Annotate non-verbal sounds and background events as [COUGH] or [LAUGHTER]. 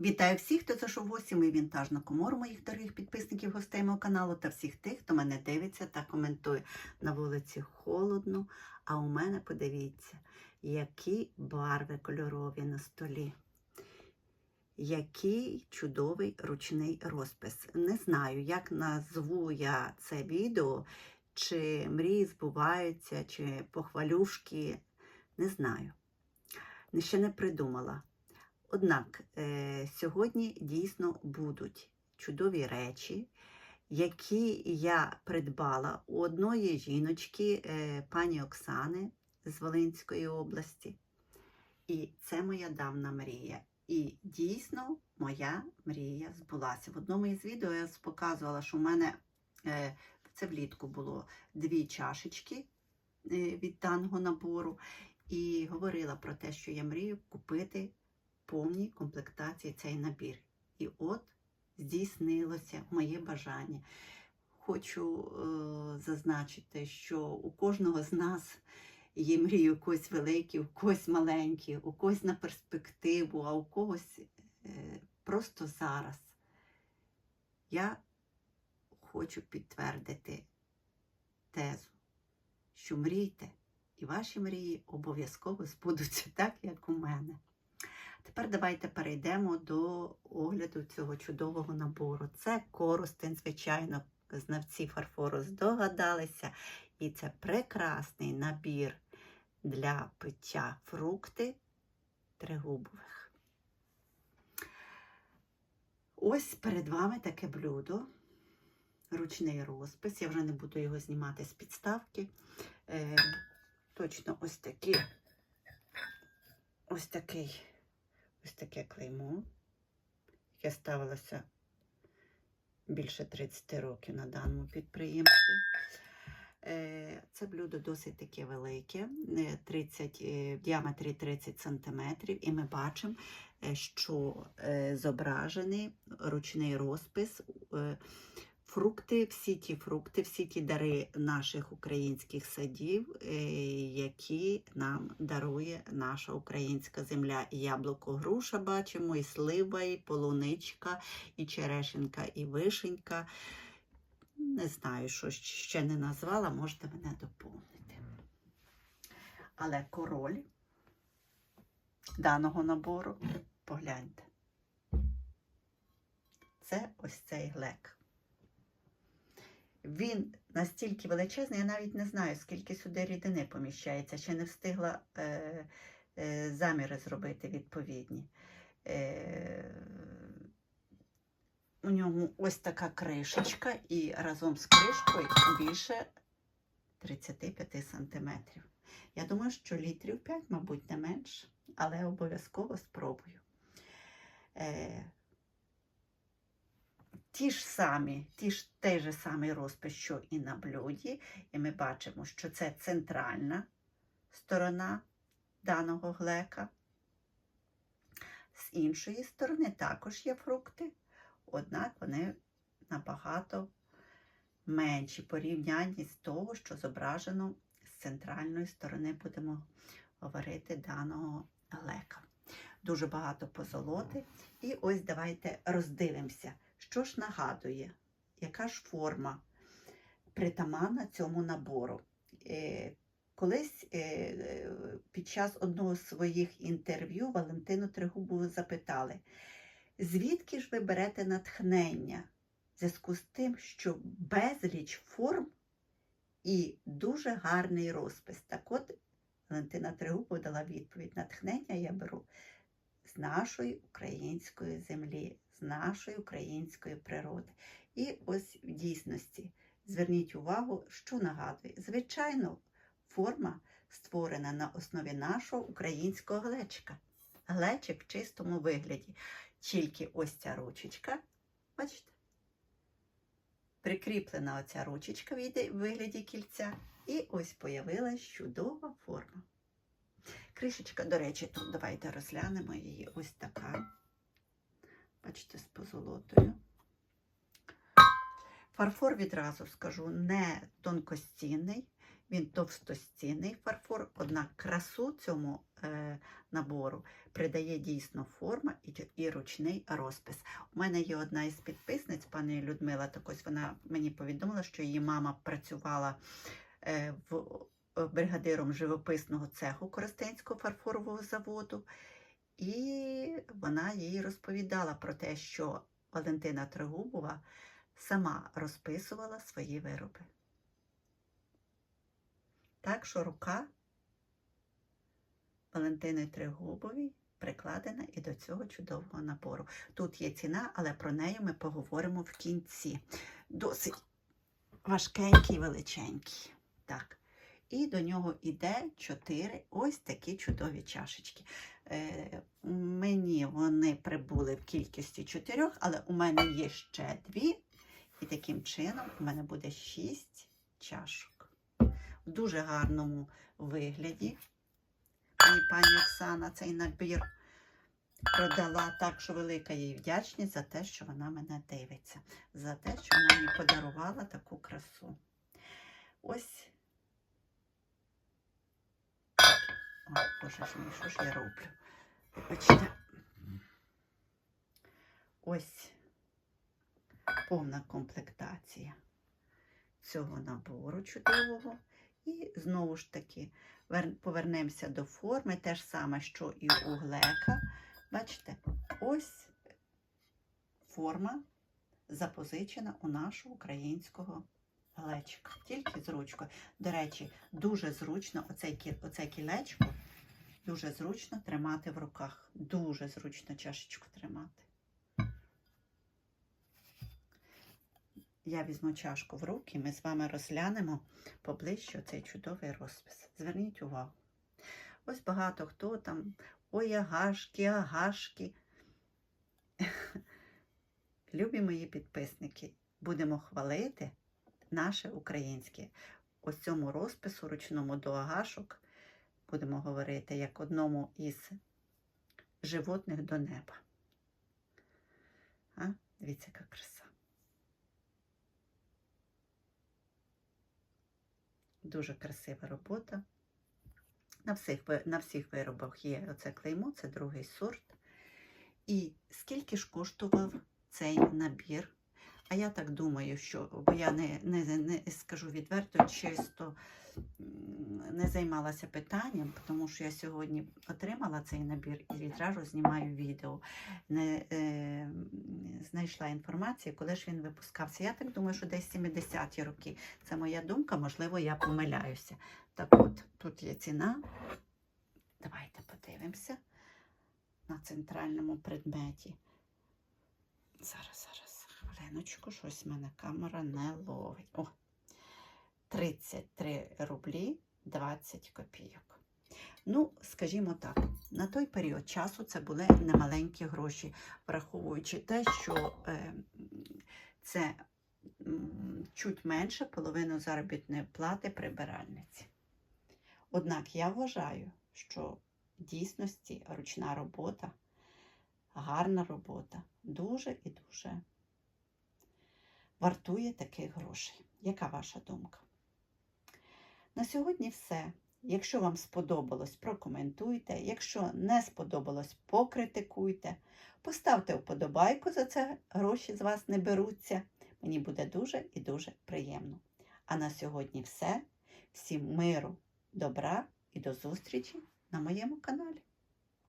Вітаю всіх, хто зайшов в в мою вінтажну комору, моїх дорогих підписників, гостей мого каналу та всіх тих, хто мене дивиться та коментує. На вулиці холодно, а у мене подивіться, які барви кольорові на столі. Який чудовий ручний розпис. Не знаю, як назву я це відео, чи мрії збуваються, чи похвалюшки. Не знаю. Ще не придумала. Однак е, сьогодні дійсно будуть чудові речі, які я придбала у одної жіночки, е, пані Оксани з Волинської області. І це моя давна мрія. І дійсно моя мрія збулася. В одному із відео я показувала, що в мене е, це влітку було дві чашечки від даного набору, і говорила про те, що я мрію купити повній комплектації цей набір. І от здійснилося моє бажання. Хочу е, зазначити, що у кожного з нас є мрії у когось великі, у когось маленькі, у когось на перспективу, а у когось е, просто зараз. Я хочу підтвердити тезу, що мрійте, і ваші мрії обов'язково збудуться так, як у мене. Тепер давайте перейдемо до огляду цього чудового набору. Це коростень, звичайно, знавці фарфору здогадалися. І це прекрасний набір для пиття фрукти тригубових. Ось перед вами таке блюдо, ручний розпис. Я вже не буду його знімати з підставки. Е, точно ось такі, ось такий ось таке клеймо, яке ставилося більше 30 років на даному підприємстві. Е, Це блюдо досить таке велике, е, 30, е, в діаметрі 30 см, і ми бачимо, е, що е, зображений ручний розпис. Фрукти, всі ті фрукти, всі ті дари наших українських садів, е, які нам дарує наша українська земля. І яблуко, груша бачимо, і слива, і полуничка, і черешенка, і вишенька. Не знаю, що ще не назвала, можете мене доповнити. Але король даного набору, погляньте, це ось цей глек. Він настільки величезний, я навіть не знаю, скільки сюди рідини поміщається. Ще не встигла е, е, заміри зробити відповідні. Е, у ньому ось така кришечка, і разом з кришкою більше 35 сантиметрів. Я думаю, що літрів 5, мабуть, не менше, але обов'язково спробую. Е, ті ж самі, ті ж, той же самий розпис, що і на блюді, і ми бачимо, що це центральна сторона даного глека. З іншої сторони також є фрукти, однак вони набагато менші порівнянні з того, що зображено з центральної сторони, будемо говорити даного глека. Дуже багато позолоти. І ось давайте роздивимося. Що ж нагадує, яка ж форма притаманна цьому набору? Е, колись е, під час одного з своїх інтерв'ю Валентину Тригубову запитали, звідки ж ви берете натхнення? В зв'язку з тим, що безліч форм і дуже гарний розпис. Так от Валентина Тригубова дала відповідь: натхнення я беру з нашої української землі, з нашої української природи. І ось в дійсності зверніть увагу, що нагадує. Звичайно, форма створена на основі нашого українського глечика. Глечик в чистому вигляді. Тільки ось ця ручечка, бачите? Прикріплена оця ручечка в вигляді кільця. І ось появилась чудова форма. Кришечка, до речі, тут давайте розглянемо її ось така. Бачите, з позолотою. Фарфор відразу скажу не тонкостінний, він товстостінний фарфор, однак красу цьому е, набору придає дійсно форма і, і ручний розпис. У мене є одна із підписниць, пані Людмила, так ось вона мені повідомила, що її мама працювала е, в, бригадиром живописного цеху Коростенського фарфорового заводу. І вона їй розповідала про те, що Валентина Трегубова сама розписувала свої вироби. Так що рука Валентини Трегубовій прикладена і до цього чудового набору. Тут є ціна, але про неї ми поговоримо в кінці. Досить важкенький, величенький. Так. І до нього йде чотири ось такі чудові чашечки. Е, мені вони прибули в кількості чотирьох, але у мене є ще дві. І таким чином у мене буде шість чашок. В дуже гарному вигляді. Мені пані Оксана цей набір продала так, що велика їй вдячність за те, що вона мене дивиться, за те, що вона мені подарувала таку красу. Ось. Ой, боже що ж я роблю? Вибачте. Ось повна комплектація цього набору чудового. І знову ж таки повернемося до форми, те ж саме, що і у глека. Бачите, ось форма запозичена у нашого українського глечика. Тільки з ручкою. До речі, дуже зручно оце, оце кілечко, дуже зручно тримати в руках. Дуже зручно чашечку тримати. Я візьму чашку в руки, ми з вами розглянемо поближче цей чудовий розпис. Зверніть увагу. Ось багато хто там, ой, агашки, агашки. [LAUGHS] Любі мої підписники, будемо хвалити наше українське. Ось цьому розпису ручному до агашок будемо говорити як одному із животних до неба. А? Дивіться, яка краса. Дуже красива робота. На всіх, на всіх виробах є оце клеймо, це другий сорт. І скільки ж коштував цей набір? А я так думаю, що, бо я не, не, не скажу відверто, чисто не займалася питанням, тому що я сьогодні отримала цей набір і відразу знімаю відео. Не, е, знайшла інформацію, коли ж він випускався. Я так думаю, що десь 70-ті роки. Це моя думка, можливо, я помиляюся. Так от, тут є ціна. Давайте подивимося на центральному предметі. Зараз, зараз, хвилиночку, щось в мене камера не ловить. О, 33 рублі 20 копійок. Ну, скажімо так, на той період часу це були немаленькі гроші, враховуючи те, що е, це чуть менше половину заробітної плати прибиральниці. Однак я вважаю, що в дійсності ручна робота, гарна робота дуже і дуже вартує таких грошей. Яка ваша думка? На сьогодні все. Якщо вам сподобалось, прокоментуйте. Якщо не сподобалось, покритикуйте. Поставте вподобайку за це, гроші з вас не беруться. Мені буде дуже і дуже приємно. А на сьогодні все. Всім миру, добра і до зустрічі на моєму каналі.